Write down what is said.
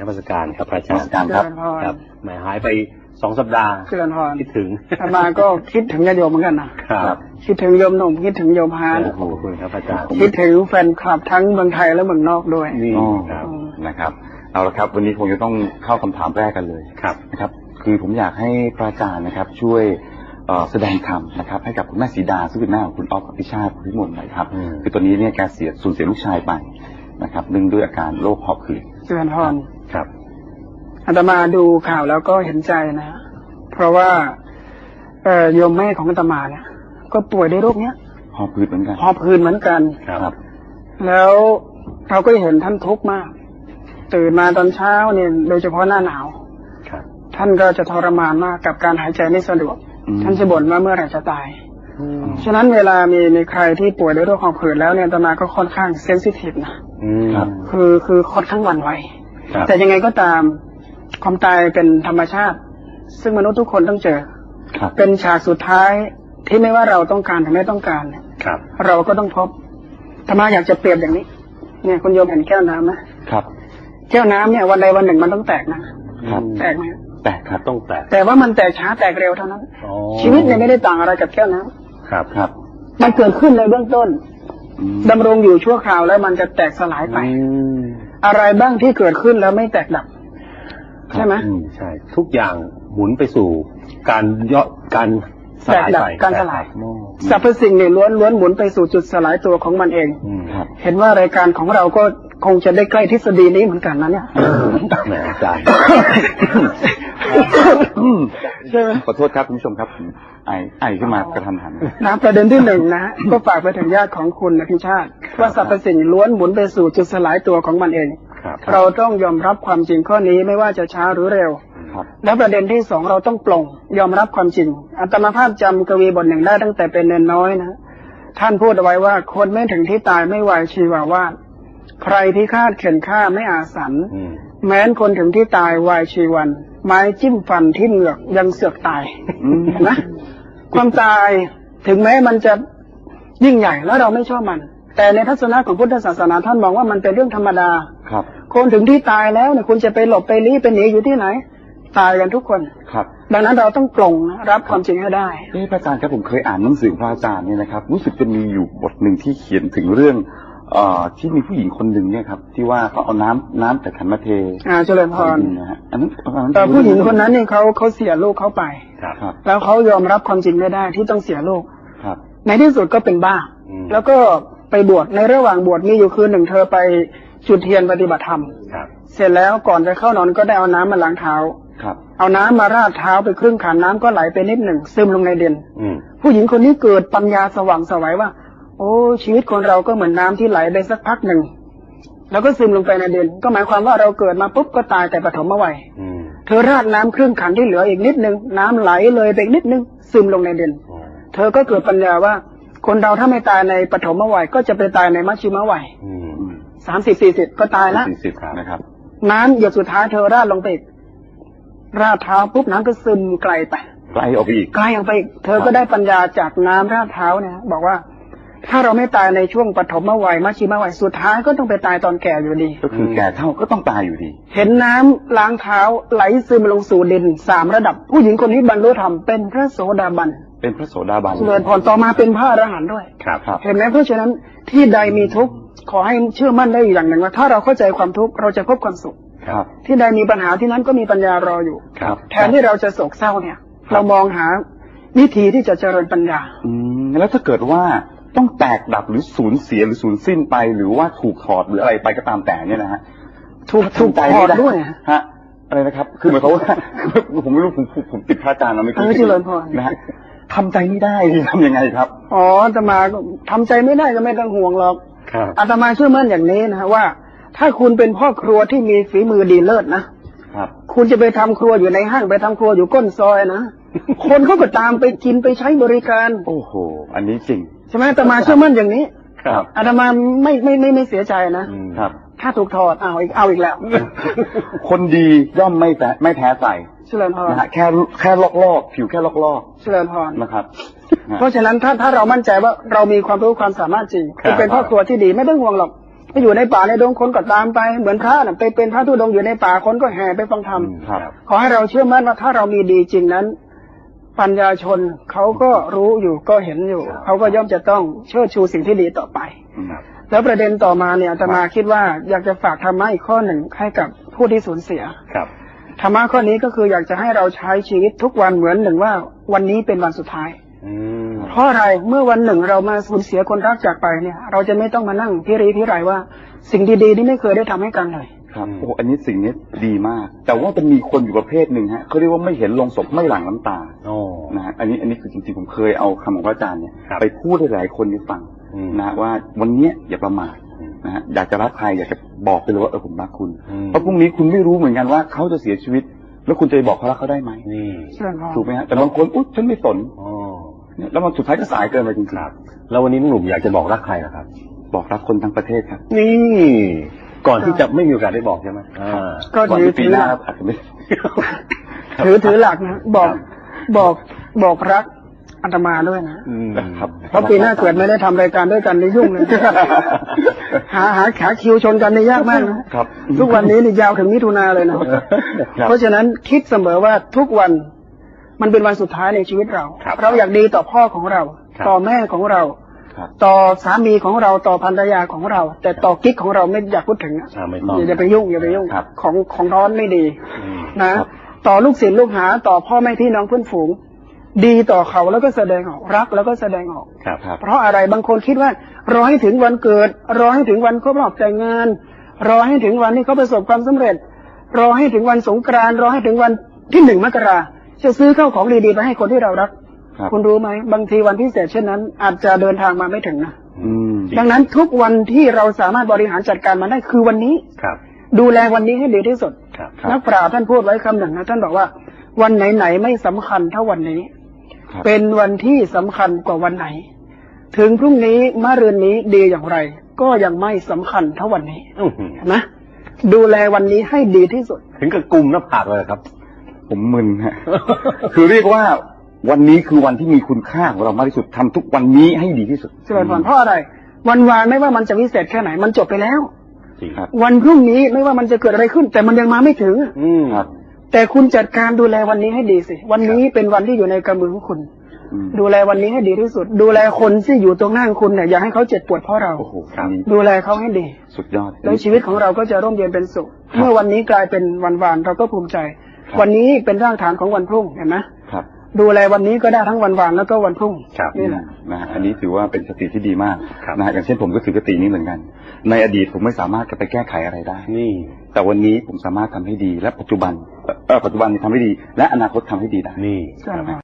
นมัสการครับพระอาจารย์นมัสการครับเจญพรครับแหมหายไปสองสัปดาห์เจริญพรคิดถึงอาตมาก็คิดถึงญาติโยมเหมือนกันนะครับคิดถึงโยมหนุ่มคิดถึงโยมฮานขอบคุณครับพระอาจารย์คิดถึงแฟนคลับทั้งเมืองไทยและเมืองนอกด้วยนี่อ๋อครับนะครับเอาละครับ วันนี้คงจะต้องเข้าคำถามแรกกันเลยครับนะครับ คือผมอยากให้พระอาจารย์นะครับ ช่วยเอ่อแสดงธรรมนะครับ ให้กับคุณแม่สีดาซึ่งเป็นแม่ของคุณออฟอภิชาติพิมลหน่อยครับอืมคือตอนนี้เนี่ยแกเสียสูญเสียลูกชายไปนะครับเนื่องด้วยอาการโรคหอบหืด เจริญพรครับอาตมาดูข่าวแล้วก็เห็นใจนะเพราะว่าเอ่อโยมแม่ของอาตมาเนี่ยก็ป่วยด้วยโรคเนี้ยหอบหืดเหมือนกันหอบหืดเหมือนกันครับ แล้วเราก็เห็นท่านทุกข์มาก ตื่นมาตอนเช้าเนี่ย โดยเฉพาะหน้าหนาวครับท่านก็จะทรมานมากกับการหายใจไม่สะดวกอืมท่านจะบ่นว่าเมื่อไหร่จะตายอืม ฉะนั้นเวลามีมีใครที่ป่วยด้วยโรคหอบหืดแล้วเนี่ยอาตมาก็ค่อนข้างเซนซิทีฟนะอืมครับคือคือค่อนข้างหวั่นไหวครับแต่ยังไงก็ตามความตายเป็นธรรมชาติ ซึ่งมนุษย์ทุกคนต้องเจอครับเป็นฉากสุดท้ายที่ไม่ว่าเราต้องการหรือไม่ต้องการเนี่ยครับ เราก็ต้องพบธรรมาอยากจะเปรียบอย่างนี้ เนี่ยคุณโยมเห็นแก้วน้ำไหมครับ แก้วน้ำเนี่ยวันใดวันหนึ่งมันต้องแตกนะครับแตกไหมแตกครับต้องแตก แต่ว่ามันแตกช้าแตกเร็วเท่านั้นอ๋อชีวิตเนี่ยไม่ได้ต่างอะไรกับแก้วน้ำ ครับครับ มันเกิดขึ้นในเบื้องต้นอืมดำรงอยู่ชั่วคราวแล้วมันจะแตกสลายไปอืมอะไรบ้างที่เกิดขึ้นแล้วไม่แตกดับ ใช่ไหมอืมใช่ ทุกอย่างหมุนไปสู่ การย่อการสลายแตกดับไปการสลายแตกดับสรรพสิ่งเนี่ยล้วนล้วนหมุนไปสู่จุดสลายตัวของมันเองอืมครับเห็นว่ารายการของเราก็ คงจะได้ใกล้ทฤษฎีนี้เหมือนกันนะเนี่ยแหมอาจารย์ใช่ไหมขอโทษครับคุณผู้ชมครับผมไอไอขึ้นมากระทันหันนะประเด็นที่หนึ่งนะ ก็ฝากไปถึงญาติของคุณนะพิชาติ ว่าสรรพสิ่งล้วนหมุนไปสู่จุดสลายตัวของมันเองครับเราต้องยอมรับความจริงข้อนี้ไม่ว่าจะช้าหรือเร็วครับและประเด็นที่สองเราต้องปลงยอมรับความจริง อัตมาภาพจำกวีบทหนึ่งได้ตั้งแต่เป็นเนนน้อยนะท่านพูดเอาไว้ว่าคนไม่ถึงที่ตายไม่ไหวชีวาวาด ใครที่คาดเข็นฆ่าไม่อาสันอืมแม้นคนถึงที่ตายวายชีวัน ไม้จิ้มฟันที่เหงือกยังเสือกตายอืมเห็นะความตายถึงแม้มันจะยิ่งใหญ่แล้วเราไม่ชอบมัน แต่ในทัศนะของพุทธศาสนาท่านมองว่ามันเป็นเรื่องธรรมดา ครับ คนถึงที่ตายแล้วเนี่ยคุณจะไปหลบไปลี้ไปหนีอยู่ที่ไหน ตายกันทุกคนครับ ดังนั้นเราต้องปลงนะรับความจริงให้ได้เอ้พระอาจารย์ครับผมเคยอ่านหนังสือของพระอาจารย์เนี่ยนะครับ รู้สึกจะมีอยู่บทหนึ่งที่เขียนถึงเรื่อง เอ่อที่มีผู้หญิงคนหนึ่งเนี่ยครับ ที่ว่าเขาเอาน้ำน้ำแต่ขันมาเทอ่าเจริญพรดินนะฮะอันนั้นอันนั้นแต่ผู้หญิงคนนั้นเนี่ยเขาเขาเสียลูกเขาไป ครับครับ แล้วเขายอมรับความจริงไม่ได้ที่ต้องเสียลูก ครับ ในที่สุดก็เป็นบ้า อืม แล้วก็ไปบวชในระหว่างบวชมีอยู่คืนหนึ่งเธอไปจุดเทียนปฏิบัติธรรม ครับเสร็จแล้วก่อนจะเข้านอนก็ได้เอาน้ำมาล้างเท้า ครับ เอาน้ำมาราดเท้าไปครึ่งขันน้ำก็ไหลไปนิดหนึ่งซึมลงในดินอืม ผู้หญิงคนนี้เกิดปัญญาสว่างไสวัยว่า โอ้ชีวิตคนเราก็เหมือนน้ำที่ไหลไปสักพักหนึ่งแล้วก็ซึมลงไปในดิน ก็หมายความว่าเราเกิดมาปุ๊บก็ตายแต่ปฐมวัยอืมเธอราดน้ำครึ่งขันที่เหลืออีกนิดนึงน้ำไหลเลยไปอีกนิดนึงซึมลงในดินอ๋อเธอก็เกิดปัญญาว่า คนเราถ้าไม่ตายในปฐมวัยก็จะไปตายในมัชชิมวัยอืมอืมสามสิบสี่สิบก็ตายละสี่สิบนะครับ น้ำหยดสุดท้ายเธอราดลงไปอีกราดเท้าปุ๊บน้ำก็ซึมไกลไปไกลออกไปอีกไกลออกไปอีก เธอก็ได้ปัญญาจากน้ำราดเท้าเนี่ยบอกว่า ถ้าเราไม่ตายในช่วงปฐมวัยมัชชิมวัยสุดท้ายก็ต้องไปตายตอนแก่อยู่ดี ก็คือแก่เท่าก็ต้องตายอยู่ดี เห็นน้ำล้างเท้าไหลซึมลงสู่ดินสามระดับ ผู้หญิงคนนี้บรรลุธรรมเป็นพระโสดาบันเป็นพระโสดาบันเจริญพรต่อมาเป็นพระอรหันต์ด้วยครับครับเห็นไหมเพราะฉะนั้นที่ใดมีทุกข์ขอให้เชื่อมั่นได้อย่างหนึ่งว่า ถ้าเราเข้าใจความทุกข์เราจะพบความสุขครับที่ใดมีปัญหาที่นั้นก็มีปัญญารออยู่ครับแทนที่เราจะโศกเศร้าเนี่ย เรามองหาวิธีที่จะเจริญปัญญา อืมแล้วถ้าเกิดว่า ต้องแตกดับหรือสูญเสียหรือสูญสิ้นไป หรือว่าถูกถอดหรืออะไรไปก็ตามแต่เนี่ยนะฮะถูกถูกทำใจถอไม่ดได้ด้วยฮะอะไรนะครับ คือหมายความว่าผมไม่รู้ผมผมผมติดพระอาจารย์เราไม่เออเจริญพรนะฮะทำใจไม่ได้ทำยังไงครับอ๋ออาตมาก็ทำใจไม่ได้ก็ไม่ต้องห่วงหรอกครับอาตมาเชื่อมั่นอย่างนี้นะฮะว่า ถ้าคุณเป็นพ่อครัวที่มีฝีมือดีเลิศนะครับ คุณจะไปทำครัวอยู่ในห้างไปทำครัวอยู่ก้นซอยนะคนเขาก็ตามไปกินไปใช้บริการ โอ้โห อันนี้จริงใช่ไหมอาตมาเชื่อมั่นอย่างนี้ ครับอาตมาไม่ไม่ไม่ไม่เสียใจนะอืมครับ ถ้าถูกถอดเอาอีกเอาอีกแล้ว คนดีย่อมไม่แพ้ไม่แพ้ใส่เจริญพรนะฮะแค่แค่ลอกลอกๆผิวแค่ลอกลอกเจริญพรๆนะครับนะเพราะฉะนั้นถ้าถ้าเรามั่นใจว่าเรามีความรู้ความสามารถจริงครับคุณเป็นพ่อครัวที่ดีไม่ต้องห่วงหรอกไปอยู่ในป่าในดงคนก็ตามไปเหมือนพระน่ะไปเป็นพระธุดงค์อยู่ในป่าคนก็แห่ไปฟังธรรมครับขอให้เราเชื่อมั่นว่าถ้าเรามีดีจริงนั้น ปัญญาชนเขาก็รู้อยู่ก็เห็นอยู่ เขาก็ย่อมจะต้องเชิดชูสิ่งที่ดีต่อไปอืมแล้วประเด็นต่อมาเนี่ยอาตมาคิดว่าอยากจะฝากธรรมะอีกข้อหนึ่งให้กับผู้ที่สูญเสียครับธรรมะข้อนี้ก็คืออยากจะให้เราใช้ชีวิตทุกวันเหมือนหนึ่งว่าวันนี้เป็นวันสุดท้ายอืมเพราะอะไรเมื่อวันหนึ่งเรามาสูญเสียคนรักจากไปเนี่ย เราจะไม่ต้องมานั่งพิริพิไรว่า สิ่งดีๆที่ไม่เคยได้ทำให้กันเลย ครับโอ้อันนี้สิ่งนี้ดีมาก แต่ว่าจะมีคนอยู่ประเภทหนึ่งฮะเขาเรียกว่าไม่เห็นลงศพไม่หลั่งน้ำตาโอ้นะฮะอันนี้อันนี้คือจริงๆผมเคยเอาคำของพระอาจารย์เนี่ยครับไปพูดให้หลายคนได้ฟังอืมนะว่าวันเนี้ยอย่าประมาทอืมนะฮะอยากจะรักใครอยากจะบอกไปเลยว่าเออผมรักคุณอืมเพราะพรุ่งนี้คุณไม่รู้เหมือนกันว่าเขาจะเสียชีวิต แล้วคุณจะไปบอกเขารักเขาได้ไหมนี่เชื่อพ่อถูกไหมฮะแต่บางคนอุ๊ยฉันไม่สนอ๋อเนี่ยแล้วมันสุดท้ายก็สายเกินไปจริงครับแล้ววันนี้หนุ่มอยากจะบอกรักใครล่ะครับๆบอกรักคนทั้งประเทศครับ นี่ ก่อนที่จะไม่มีโอกาสได้บอกใช่ไหมอ่าก็ก่อนถือที่ปีถือหหน้าลักอาจจะไม่ถือถือหลักนะบอกบอกบอกรักอาตมาด้วยนะอืมครับเพราะปีหน้าเกิดไม่ได้ทำรายการด้วยกันนี่ยุ่งเลยหาหาขาคิวชนกันนี่ยากมากนะครับทุกวันนี้นี่ยาวถึงมิถุนาเลยนะครับเพราะฉะนั้นคิดเสมอว่าทุกวันมันเป็นวันสุดท้ายในชีวิตเราครับเราอยากดีต่อพ่อของเราครับต่อแม่ของเราครับ ต่อสามีของเราต่อภรรยาของเรา แต่ต่อกิ๊กของเราไม่อยากพูดถึงอะอ่าไม่ต้องอย่าอย่าไปยุ่งอย่าไปยุ่งครับของของร้อนไม่ดีอืมนะต่อลูกศิษย์ลูกหา ต่อพ่อแม่พี่น้องเพื่อนฝูง ดีต่อเขาแล้วก็แสดงออกรักแล้วก็แสดงออกครับครับเพราะอะไรบางคนคิดว่ารอให้ถึงวันเกิด รอให้ถึงวันครบรอบแต่งงาน รอให้ถึงวันที่เขาประสบความสำเร็จ รอให้ถึงวันสงกรานต์รอให้ถึงวันที่หนึ่งมกราจะซื้อข้าวของดีๆไปให้คนที่เรารัก ครับคุณรู้ไหมบางทีวันพิเศษเช่นนั้น อาจจะเดินทางมาไม่ถึงนะอืมดังนั้นทุกวันที่เราสามารถบริหารจัดการมันได้คือวันนี้ครับ ดูแลวันนี้ให้ดีที่สุดครับครับนักปราชญ์ท่านพูดไว้คำหนึ่งนะท่านบอกว่าวันไหนๆไม่สำคัญเท่าวันนี้ครับเป็นวันที่สำคัญกว่าวันไหน ถึงพรุ่งนี้มะรืนนี้ดีอย่างไร ก็ยังไม่สำคัญเท่าวันนี้อื้อหือเห็นไหมดูแลวันนี้ให้ดีที่สุด ถึงกับกลุ่มหน้าผากเลยครับ ผมมึนฮะคือเรียกว่า วันนี้คือวันที่มีคุณค่าของเรามากที่สุดทำทุกวันนี้ให้ดีที่สุดเจริญพรเพราะอะไร วันวานไม่ว่ามันจะวิเศษแค่ไหน มันจบไปแล้วจริงครับวันพรุ่งนี้ไม่ว่ามันจะเกิดอะไรขึ้น แต่มันยังมาไม่ถึงอืมครับ แต่คุณจัดการดูแลวันนี้ให้ดีสิ วันนี้เป็นวันที่อยู่ในกำมือของคุณอืมดูแลวันนี้ให้ดีที่สุด ดูแลคนที่อยู่ตรงหน้าคุณเนี่ยอย่าให้เขาเจ็บปวดเพราะเราโอ้โหอันนี้ดูแลเขาให้ดี สุดยอดแล้วชีวิตของเราก็จะร่มเย็นเป็นสุขครับเมื่อวันนี้กลายเป็นวันวานเราก็ภูมิใจครับวันนี้เป็นรากฐานของวันพรุ่งเห็นไหมครับ ดูแลวันนี้ก็ได้ทั้งวันวานแล้วก็วันพรุ่งครับนี่แหละนะฮะอันนี้ถือว่าเป็นสติที่ดีมากครับนะฮะอย่างเช่นผมก็ถือกตินี้เหมือนกัน ในอดีตผมไม่สามารถจะไปแก้ไขอะไรได้นี่ แต่วันนี้ผมสามารถทำให้ดี และปัจจุบันเอ่อปัจจุบันทำให้ดี และอนาคตทำให้ดีได้นี่ใช่ครับ